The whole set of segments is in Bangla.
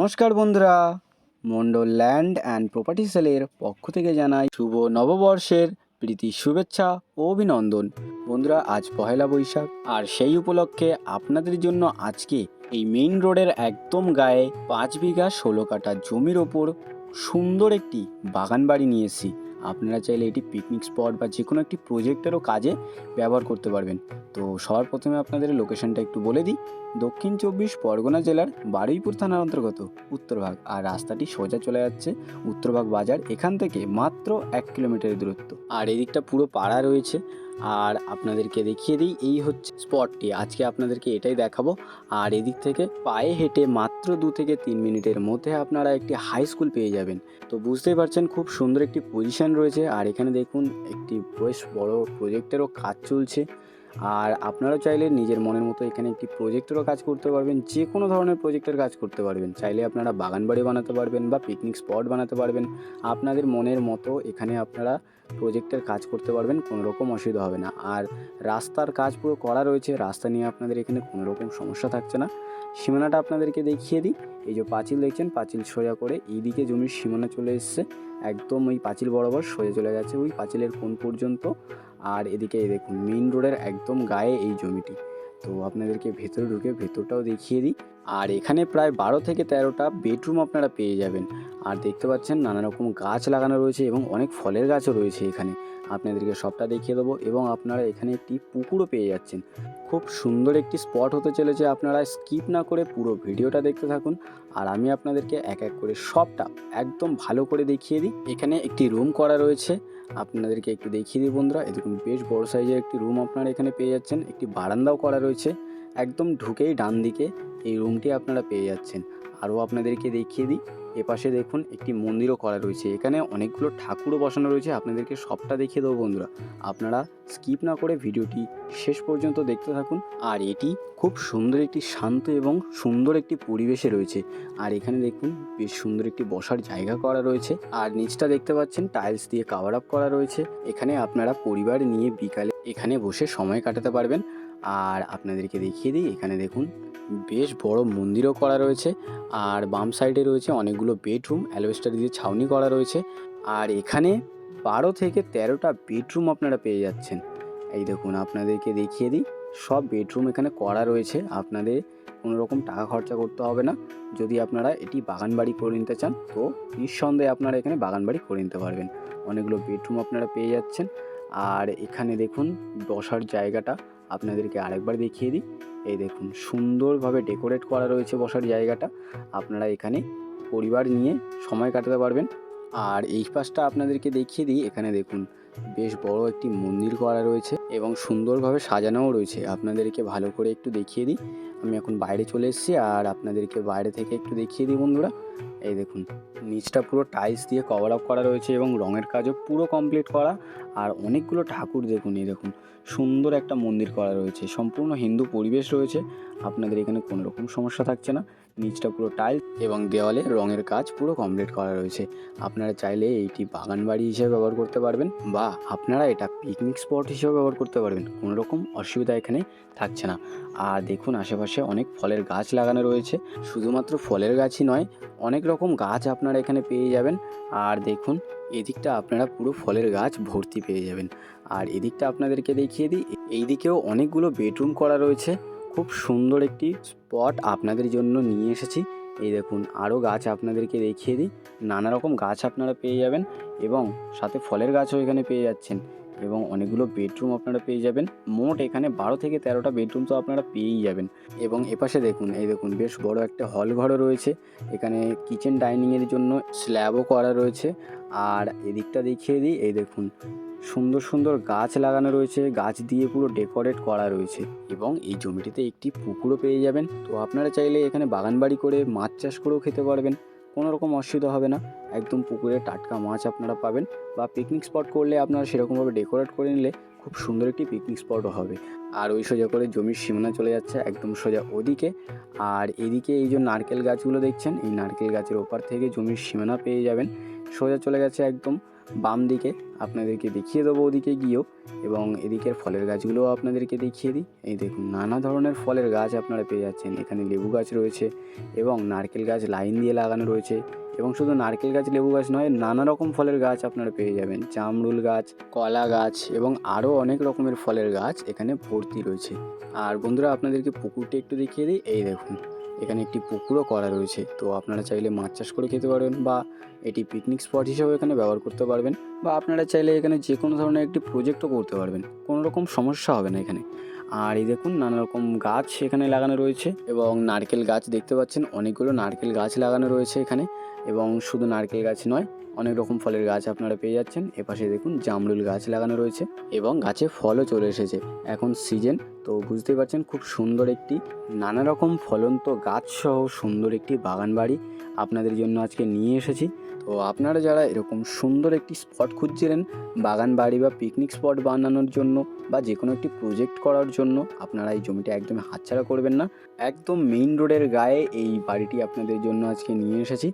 নমস্কার বন্ধুরা। মন্ডল ল্যান্ড অ্যান্ড প্রপার্টি সেলের পক্ষ থেকে জানাই শুভ নববর্ষের প্রীতি, শুভেচ্ছা ও অভিনন্দন। বন্ধুরা, আজ পহেলা বৈশাখ, আর সেই উপলক্ষে আপনাদের জন্য আজকে এই মেইন রোডের একদম গায়ে পাঁচ বিঘা ষোলো কাটা জমির ওপর সুন্দর একটি বাগান বাড়ি নিয়ে এসেছি। আপনারা চাইলে এটি পিকনিক স্পট বা যে কোনো একটি প্রজেক্টেরও কাজে ব্যবহার করতে পারবেন। তো সবার প্রথমে আপনাদের লোকেশনটা একটু বলে দিই। দক্ষিণ চব্বিশ পরগনা জেলার বারুইপুর থানার অন্তর্গত উত্তরভাগ আর রাস্তাটি সোজা চলে যাচ্ছে উত্তরভাগ বাজার। এখান থেকে মাত্র এক কিলোমিটারের দূরত্ব। আর এদিকটা পুরো পাড়া রয়েছে। আর আপনাদেরকে দেখিয়ে দিই, এই হচ্ছে স্পটটি আজকে আপনাদেরকে এটাই দেখাবো। আর এদিক থেকে পায়ে হেঁটে মাত্র দু থেকে তিন মিনিটের মধ্যে আপনারা একটি হাই স্কুল পেয়ে যাবেন। তো বুঝতেই পারছেন, খুব সুন্দর একটি পজিশন রয়েছে। আর এখানে দেখুন, একটি বেশ বড় প্রজেক্টেরও কাজ চলছে। আর আপনারা চাইলে নিজের মনের মতো এখানে একটি প্রজেক্টেরও কাজ করতে পারবেন। যে কোনো ধরনের প্রজেক্টের কাজ করতে পারবেন। চাইলে আপনারা বাগান বাড়ি বানাতে পারবেন বা পিকনিক স্পট বানাতে পারবেন। আপনাদের মনের মতো এখানে আপনারা প্রজেক্টের কাজ করতে পারবেন, কোনো রকম অসুবিধা হবে না। আর রাস্তার কাজ পুরো করা রয়েছে, রাস্তা নিয়ে আপনাদের এখানে কোনো রকম সমস্যা থাকছে না। সীমানাটা আপনাদেরকে দেখিয়ে দিই। এই যে পাঁচিল দেখছেন, পাঁচিল সোজা করে এইদিকে জমির সীমানা চলে এসছে। একদম ওই পাঁচিল বরাবর সোজা চলে গেছে ওই পাঁচিলের কোন পর্যন্ত। আর এদিকে এই দেখুন মেইন রোডের একদম গায়ে এই জমিটি। তো আপনাদেরকে ভেতরে ঢুকে ভেতরটাও দেখিয়ে দিই। আর এখানে প্রায় বারো থেকে তেরোটা বেডরুম আপনারা পেয়ে যাবেন। আর দেখতে পাচ্ছেন নানা রকম গাছ লাগানো রয়েছে এবং অনেক ফলের গাছও রয়েছে এখানে। আপনাদেরকে সবটা দেখিয়ে দেবো এবং আপনারা এখানে একটি পুকুরও পেয়ে যাচ্ছেন। খুব সুন্দর একটি স্পট হতে চলেছে, আপনারা স্কিপ না করে পুরো ভিডিওটা দেখতে থাকুন। আর আমি আপনাদেরকে এক এক করে সবটা একদম ভালো করে দেখিয়ে দিই। এখানে একটি রুম করা রয়েছে, আপনাদেরকে একটু দেখিয়ে দিই বন্ধুরা। এরকম বেশ বড় সাইজের একটি রুম আপনারা এখানে পেয়ে যাচ্ছেন। একটি বারান্দাও করা রয়েছে, একদম ঢুকেই ডান দিকে এই রুমটি আপনারা পেয়ে যাচ্ছেন। আরও আপনাদেরকে দেখিয়ে দিই। এপাশে দেখুন একটি মন্দিরও করা রয়েছে। এখানে অনেকগুলো ঠাকুরও বসানো রয়েছে। আপনাদেরকে সবটা দেখিয়ে দেবো বন্ধুরা। আপনারা স্কিপ না করে ভিডিওটি শেষ পর্যন্ত দেখতে থাকুন। আর এটি খুব সুন্দর একটি শান্ত এবং সুন্দর একটি পরিবেশে রয়েছে। আর এখানে দেখুন বেশ সুন্দর একটি বসার জায়গা করা রয়েছে। আর নিচটা দেখতে পাচ্ছেন, টাইলস দিয়ে কাভার আপ করা রয়েছে। এখানে আপনারা পরিবার নিয়ে বিকালে এখানে বসে সময় কাটাতে পারবেন। আর আপনাদেরকে দেখিয়ে দিই, এখানে দেখুন, বেশ বড় মন্দিরও করা রয়েছে। আর বাম সাইডে রয়েছে অনেকগুলো বেডরুম, অ্যালবেস্টার দিয়ে ছাউনি করা রয়েছে। আর এখানে বারো থেকে তেরোটা বেডরুম আপনারা পেয়ে যাচ্ছেন। এই দেখুন, আপনাদেরকে দেখিয়ে দিই, সব বেডরুম এখানে করা রয়েছে। আপনাদের কোনো রকম টাকা খরচা করতে হবে না। যদি আপনারা এটি বাগান বাড়ি করে নিতে চান, তো নিঃসন্দেহে আপনারা এখানে বাগান বাড়ি করে নিতে পারবেন। অনেকগুলো বেডরুম আপনারা পেয়ে যাচ্ছেন। আর এখানে দেখুন, বসার জায়গাটা আপনাদেরকে আরেকবার দেখিয়ে দিই। এই দেখুন, সুন্দরভাবে ডেকোরেট করা রয়েছে বসার জায়গাটা। আপনারা এখানে পরিবার নিয়ে সময় কাটাতে পারবেন। আর এই পাশটা আপনাদেরকে দেখিয়ে দিই। এখানে দেখুন, বেশ বড় একটি মন্দির করা রয়েছে এবং সুন্দরভাবে সাজানোও রয়েছে। আপনাদেরকে ভালো করে একটু দেখিয়ে দিই। আমি এখন বাইরে চলে এসেছি আর আপনাদেরকে বাইরে থেকে একটু দেখিয়ে দিই বন্ধুরা। এই দেখুন, নিচটা পুরো টাইলস দিয়ে কভার আপ করা রয়েছে এবং রঙের কাজও পুরো কমপ্লিট করা। আর অনেকগুলো ঠাকুর দেখুন, এই দেখুন, সুন্দর একটা মন্দির করা রয়েছে। সম্পূর্ণ হিন্দু পরিবেশ রয়েছে। আপনাদের এখানে কোনো রকম সমস্যা থাকছে না। নিচটা পুরো টাইলস এবং দেওয়ালে রঙের কাজ পুরো কমপ্লিট করা রয়েছে। আপনারা চাইলে এইটি বাগান বাড়ি হিসেবে ব্যবহার করতে পারবেন বা আপনারা এটা পিকনিক স্পট হিসেবে ব্যবহার করতে পারবেন। কোনো রকম অসুবিধা এখানে থাকছে না। আর দেখুন, আশেপাশে অনেক ফলের গাছ লাগানো রয়েছে। শুধুমাত্র ফলের গাছই নয়, অনেক রকম গাছ আপনারা এখানে পেয়ে যাবেন। আর দেখুন, এদিকটা আপনারা পুরো ফলের গাছ ভর্তি পেয়ে যাবেন। আর এদিকটা আপনাদেরকে দেখিয়ে দিই এই দিকেও অনেকগুলো বেডরুম করা রয়েছে। খুব সুন্দর একটি স্পট আপনাদের জন্য নিয়ে এসেছি। এই দেখুন আরও গাছ আপনাদেরকে দেখিয়ে দিই। নানা রকম গাছ আপনারা পেয়ে যাবেন এবং সাথে ফলের গাছও এখানে পেয়ে যাচ্ছেন এবং অনেকগুলো বেডরুম আপনারা পেয়ে যাবেন। মোট এখানে বারো থেকে তেরোটা বেডরুম তো আপনারা পেয়েই যাবেন। এবং এপাশে দেখুন, এই দেখুন, বেশ বড় একটা হল ঘরও রয়েছে। এখানে কিচেন ডাইনিংয়ের জন্য স্ল্যাবও করা রয়েছে। আর এদিকটা দেখিয়ে দিই, এই দেখুন সুন্দর সুন্দর গাছ লাগানো রয়েছে। গাছ দিয়ে পুরো ডেকোরেট করা রয়েছে এবং এই জমিটিতে একটি পুকুরও পেয়ে যাবেন। তো আপনারা চাইলে এখানে বাগান বাড়ি করে মাছ চাষ করেও খেতে পারবেন। কোনো রকম অসুবিধা হবে না। একদম পুকুরে টাটকা মাছ আপনারা পাবেন বা পিকনিক স্পট করলে আপনারা সেরকমভাবে ডেকোরেট করে নিলে খুব সুন্দর একটি পিকনিক স্পটও হবে। আর ওই সোজা করে জমির সীমানা চলে যাচ্ছে একদম সোজা ওদিকে। আর এদিকে এই যে নারকেল গাছগুলো দেখছেন, এই নারকেল গাছের ওপার থেকে জমির সীমানা পেয়ে যাবেন। সোজা চলে গেছে একদম বাম দিকে আপনাদেরকে দেখিয়ে দেবো ওদিকে গিয়েও এবং এদিকের ফলের গাছগুলোও আপনাদেরকে দেখিয়ে দিই। এই দেখুন, নানা ধরনের ফলের গাছ আপনারা পেয়ে যাচ্ছেন। এখানে লেবু গাছ রয়েছে এবং নারকেল গাছ লাইন দিয়ে লাগানো রয়েছে এবং শুধু নারকেল গাছ, লেবু গাছ নয়, নানা রকম ফলের গাছ আপনারা পেয়ে যাবেন। জামরুল গাছ, কলা গাছ এবং আরও অনেক রকমের ফলের গাছ এখানে ভর্তি রয়েছে। আর বন্ধুরা, আপনাদেরকে পুকুরটি একটু দেখিয়ে দিই। এই দেখুন এখানে একটি পুকুরও করা রয়েছে। তো আপনারা চাইলে মাছ চাষ করে খেতে পারবেন বা এটি পিকনিক স্পট হিসেবে এখানে ব্যবহার করতে পারবেন বা আপনারা চাইলে এখানে যে কোনো ধরনের একটি প্রজেক্টও করতে পারবেন। কোনো রকম সমস্যা হবে না এখানে। আর এই দেখুন নানা রকম গাছ এখানে লাগানো রয়েছে এবং নারকেল গাছ দেখতে পাচ্ছেন। অনেকগুলো নারকেল গাছ লাগানো রয়েছে এখানে। এবং শুধু নারকেল গাছ নয়, অনেক রকম ফলের গাছ আপনারা পেয়ে যাচ্ছেন। এপাশে দেখুন জামরুল গাছ লাগানো রয়েছে এবং গাছে ফলও চলে এসেছে। এখন সিজন, তো বুঝতেই পারছেন খুব সুন্দর একটি, নানা রকম ফলন্ত গাছ সহ সুন্দর একটি বাগান বাড়ি আপনাদের জন্য আজকে নিয়ে এসেছি। তো আপনারা যারা এরকম সুন্দর একটি স্পট খুঁজছিলেন, বাগান বাড়ি বা পিকনিক স্পট বানানোর জন্য বা যে কোনো একটি প্রজেক্ট করার জন্য, আপনারা এই জমিটা একদমই হাতছাড়া করবেন না। একদম মেইন রোডের গায়ে এই বাড়িটি আপনাদের জন্য আজকে নিয়ে এসেছি।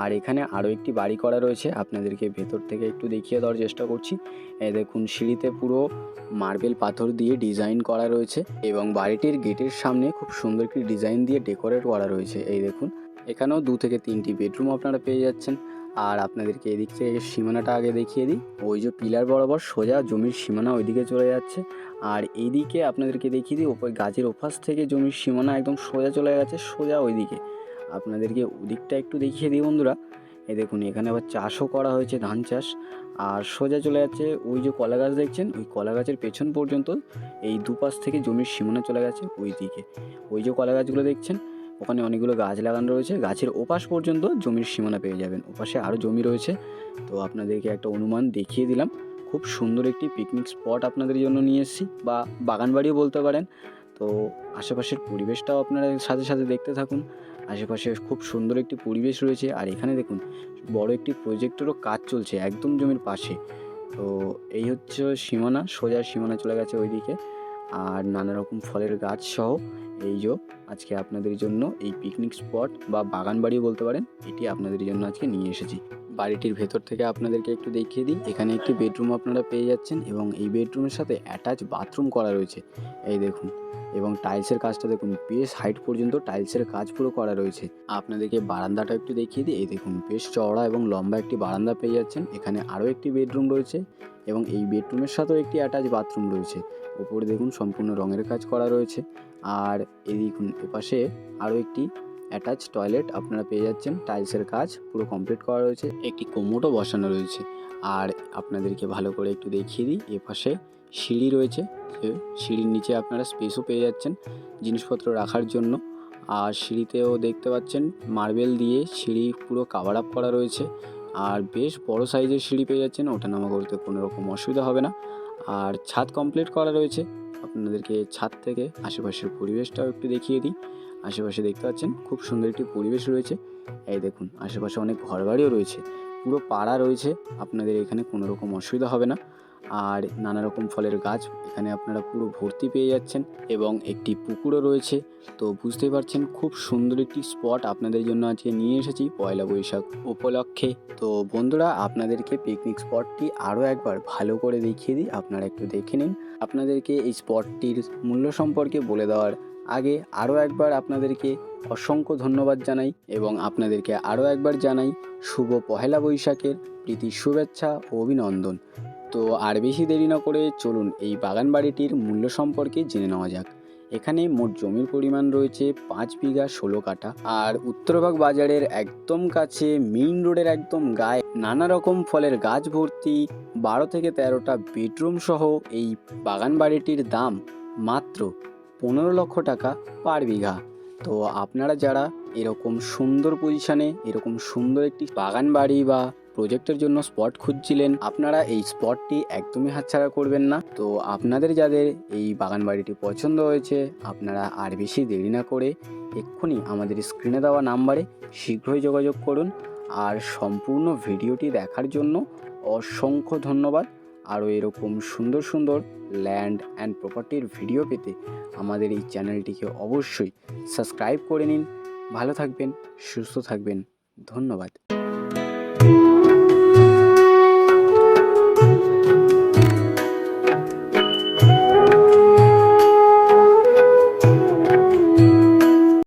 আর এখানে আরও একটি বাড়ি করা রয়েছে, আপনাদেরকে ভেতর থেকে একটু দেখিয়ে দেওয়ার চেষ্টা করছি। এই দেখুন, সিঁড়িতে পুরো মার্বেল পাথর দিয়ে ডিজাইন করা রয়েছে এবং বাড়িটির গেটের সামনে খুব সুন্দর একটি ডিজাইন দিয়ে ডেকোরেট করা রয়েছে, এই দেখুন। এখানেও দু থেকে তিনটি বেডরুম আপনারা পেয়ে যাচ্ছেন। আর আপনাদেরকে এদিক থেকে সীমানাটা আগে দেখিয়ে দিই। ওই যে পিলার বরাবর সোজা জমির সীমানা ওইদিকে চলে যাচ্ছে। আর এইদিকে আপনাদেরকে দেখিয়ে দিই, ওপর গাছের ওপাশ থেকে জমির সীমানা একদম সোজা চলে গেছে, সোজা ওইদিকে। আপনাদেরকে ওদিকটা একটু দেখিয়ে দিই বন্ধুরা। এ দেখুন, এখানে আবার চাষও করা হয়েছে ধান চাষ। আর সোজা চলে যাচ্ছে ওই যে কলা গাছ দেখছেন? ওই কলা গাছের পেছন পর্যন্ত এই দুপাশ থেকে জমির সীমানা চলে গেছে ওই দিকে ওই যে কলা গাছগুলো দেখছেন? ওখানে অনেকগুলো গাছ লাগানো রয়েছে। গাছের ওপাশ পর্যন্ত জমির সীমানা পেয়ে যাবেন। ওপাশে আরও জমি রয়েছে। তো আপনাদেরকে একটা অনুমান দেখিয়ে দিলাম। খুব সুন্দর একটি পিকনিক স্পট আপনাদের জন্য নিয়ে এসেছি বা বাগান বাড়িও বলতে পারেন। তো আশেপাশের পরিবেশটাও আপনারা সাথে সাথে দেখতে থাকুন। আশেপাশে খুব সুন্দর একটি পরিবেশ রয়েছে। আর এখানে দেখুন, বড় একটি প্রজেক্টেরও কাজ চলছে একদম জমির পাশে। তো এই হচ্ছে সীমানা, সোজা সীমানা চলে গেছে ওইদিকে। আর নানা রকম ফলের গাছ সহ এই যে আজকে আপনাদের জন্য এই পিকনিক স্পট বা বাগান বাড়ি বলতে পারেন, এটি আপনাদের জন্য আজকে নিয়ে এসেছি। বাড়িটির ভেতর থেকে আপনাদেরকে একটু দেখিয়ে দিই। এখানে একটি বেডরুম আপনারা পেয়ে যাচ্ছেন এবং এই বেডরুমের সাথে অ্যাটাচ বাথরুম করা রয়েছে। এই দেখুন, এবং টাইলসের কাজটা দেখুন, বেশ হাইট পর্যন্ত টাইলসের কাজ পুরো করা রয়েছে। আপনাদেরকে বারান্দাটা একটু দেখিয়ে দিই। এই দেখুন, বেশ চওড়া এবং লম্বা একটি বারান্দা পেয়ে যাচ্ছেন। এখানে আরও একটি বেডরুম রয়েছে এবং এই বেডরুমের সাথেও একটি অ্যাটাচ বাথরুম রয়েছে। ওপরে দেখুন সম্পূর্ণ রঙের কাজ করা রয়েছে। আর এই দেখুন এপাশে আরও একটি অ্যাটাচ টয়লেট আপনারা পেয়ে যাচ্ছেন। টাইলসের কাজ পুরো কমপ্লিট করা রয়েছে। একটি কোমোটও বসানো রয়েছে। আর আপনাদেরকে ভালো করে একটু দেখিয়ে দিই। এপাশে সিঁড়ি রয়েছে। সিঁড়ির নিচে আপনারা স্পেসও পেয়ে যাচ্ছেন জিনিসপত্র রাখার জন্য। আর সিঁড়িতেও দেখতে পাচ্ছেন মার্বেল দিয়ে সিঁড়ি পুরো কাভার আপ করা রয়েছে। আর বেশ বড় সাইজের সিঁড়ি পেয়ে যাচ্ছেন ওঠা নামা করতে কোনো রকম অসুবিধা হবে না। আর ছাদ কমপ্লিট করা রয়েছে। আপনাদেরকে ছাদ থেকে আশেপাশের পরিবেশটাও একটু দেখিয়ে দিই। আশেপাশে দেখতে পাচ্ছেন, খুব সুন্দর একটি পরিবেশ রয়েছে। এই দেখুন, আশেপাশে অনেক ঘরবাড়িও রয়েছে। পুরো পাড়া রয়েছে, আপনাদের এখানে কোনো রকম অসুবিধা হবে না। আর নানা রকম ফলের গাছ এখানে আপনারা পুরো ভর্তি পেয়ে যাচ্ছেন এবং একটি পুকুরও রয়েছে। তো বুঝতে পারছেন, খুব সুন্দর একটি স্পট আপনাদের জন্য আজকে নিয়ে এসেছি পয়লা বৈশাখ উপলক্ষে। তো বন্ধুরা, আপনাদেরকে পিকনিক স্পটটি আরও একবার ভালো করে দেখিয়ে দিই, আপনারা একটু দেখে নিন। আপনাদেরকে এই স্পটটির মূল্য সম্পর্কে বলে দেওয়ার আগে আরও একবার আপনাদেরকে অসংখ্য ধন্যবাদ জানাই এবং আপনাদেরকে আরও একবার জানাই, শুভ পহেলা বৈশাখের প্রীতি, শুভেচ্ছা ও অভিনন্দন। তো আর বেশি দেরি না করে চলুন এই বাগান বাড়িটির মূল্য সম্পর্কে জেনে নেওয়া যাক। এখানে মোট জমির পরিমাণ রয়েছে পাঁচ বিঘা ষোলো কাঠা আর উত্তরভাগ বাজারের একদম কাছে মেইন রোডের একদম গায়ে নানা রকম ফলের গাছ ভর্তি, বারো থেকে তেরোটা বেডরুম সহ এই বাগান বাড়িটির দাম মাত্র পনেরো লক্ষ টাকা পার বিঘা। তো আপনারা যারা এরকম সুন্দর পজিশনে এরকম সুন্দর একটি বাগান বাড়ি বা প্রজেক্টের জন্য স্পট খুঁজছিলেন। আপনারা এই স্পটটি একদমই হাতছাড়া করবেন না। তো আপনাদের যাদের এই বাগান বাড়িটি পছন্দ হয়েছে, আপনারা আর বেশি দেরি না করে এক্ষুনি আমাদের স্ক্রিনে দেওয়া নাম্বারে শীঘ্রই যোগাযোগ করুন। আর সম্পূর্ণ ভিডিওটি দেখার জন্য অসংখ্য ধন্যবাদ। আরও এরকম সুন্দর সুন্দর ল্যান্ড অ্যান্ড প্রপার্টির ভিডিও পেতে আমাদের এই চ্যানেলটিকে অবশ্যই সাবস্ক্রাইব করে নিন। ভালো থাকবেন, সুস্থ থাকবেন। ধন্যবাদ।